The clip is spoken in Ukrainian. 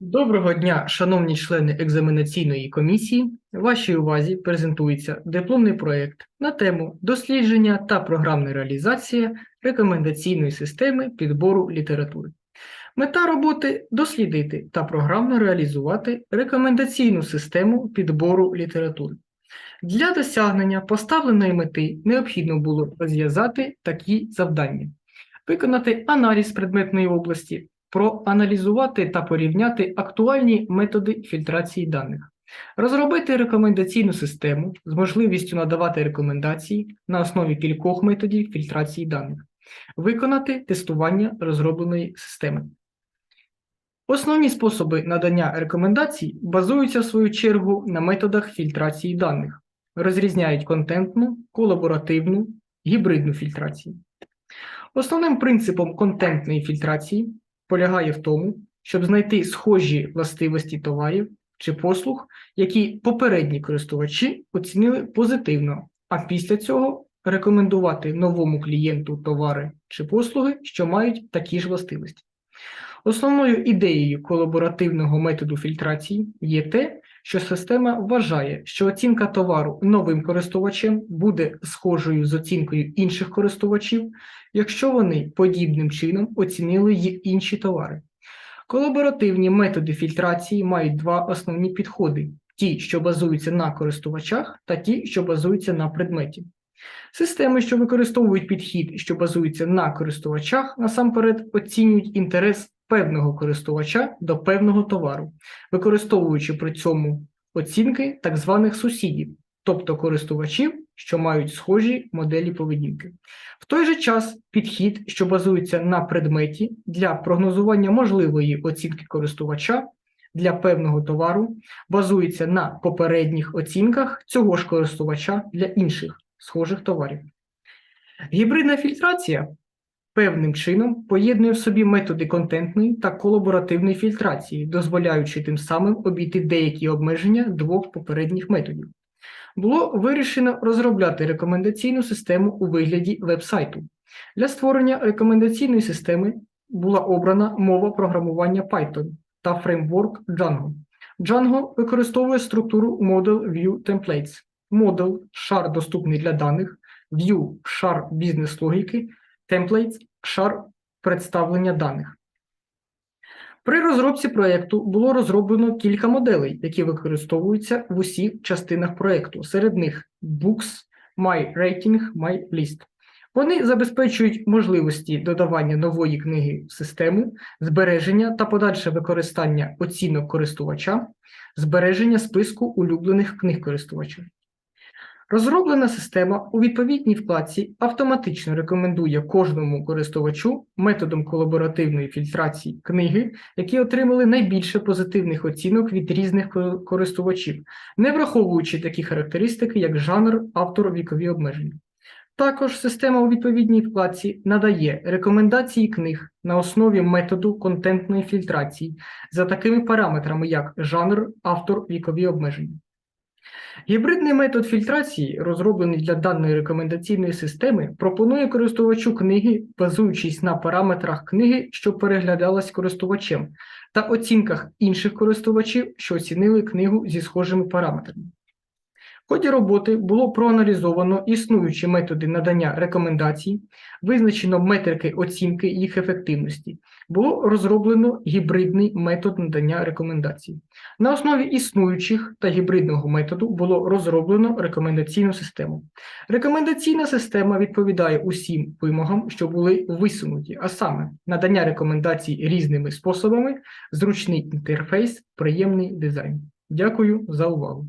Доброго дня, шановні члени екзаменаційної комісії. Вашій увазі презентується дипломний проєкт на тему дослідження та програмна реалізація рекомендаційної системи підбору літератури. Мета роботи дослідити та програмно реалізувати рекомендаційну систему підбору літератури. Для досягнення поставленої мети необхідно було розв'язати такі завдання: виконати аналіз предметної області, проаналізувати та порівняти актуальні методи фільтрації даних, розробити рекомендаційну систему з можливістю надавати рекомендації на основі кількох методів фільтрації даних, виконати тестування розробленої системи. Основні способи надання рекомендацій базуються в свою чергу на методах фільтрації даних, розрізняють контентну, колаборативну, гібридну фільтрацію. Основним принципом контентної фільтрації полягає в тому, щоб знайти схожі властивості товарів чи послуг, які попередні користувачі оцінили позитивно, а після цього рекомендувати новому клієнту товари чи послуги, що мають такі ж властивості. Основною ідеєю колаборативного методу фільтрації є те, що система вважає, що оцінка товару новим користувачем буде схожою з оцінкою інших користувачів, якщо вони подібним чином оцінили й інші товари. Колаборативні методи фільтрації мають два основні підходи: ті, що базуються на користувачах, та ті, що базуються на предметі. Системи, що використовують підхід, що базується на користувачах, насамперед оцінюють інтерес певного користувача до певного товару, використовуючи при цьому оцінки так званих сусідів, тобто користувачів, що мають схожі моделі поведінки. В той же час підхід, що базується на предметі для прогнозування можливої оцінки користувача для певного товару, базується на попередніх оцінках цього ж користувача для інших схожих товарів. Гібридна фільтрація певним чином поєднує в собі методи контентної та колаборативної фільтрації, дозволяючи тим самим обійти деякі обмеження двох попередніх методів. Було вирішено розробляти рекомендаційну систему у вигляді веб-сайту. Для створення рекомендаційної системи була обрана мова програмування Python та фреймворк Django. Django використовує структуру Model View Templates. Model – шар доступний для даних, View – шар бізнес-логіки, Templates – шар представлення даних. При розробці проєкту було розроблено кілька моделей, які використовуються в усіх частинах проєкту. Серед них Books, MyRating, MyList. Вони забезпечують можливості додавання нової книги в систему, збереження та подальше використання оцінок користувача, збереження списку улюблених книг користувача. Розроблена система у відповідній вкладці автоматично рекомендує кожному користувачу методом колаборативної фільтрації книги, які отримали найбільше позитивних оцінок від різних користувачів, не враховуючи такі характеристики, як жанр, автор, вікові обмеження. Також система у відповідній вкладці надає рекомендації книг на основі методу контентної фільтрації за такими параметрами, як жанр, автор, вікові обмеження. Гібридний метод фільтрації, розроблений для даної рекомендаційної системи, пропонує користувачу книги, базуючись на параметрах книги, що переглядалась користувачем, та оцінках інших користувачів, що оцінили книгу зі схожими параметрами. В ході роботи було проаналізовано існуючі методи надання рекомендацій, визначено метрики оцінки їх ефективності, було розроблено гібридний метод надання рекомендацій. На основі існуючих та гібридного методу було розроблено рекомендаційну систему. Рекомендаційна система відповідає усім вимогам, що були висунуті, а саме надання рекомендацій різними способами, зручний інтерфейс, приємний дизайн. Дякую за увагу.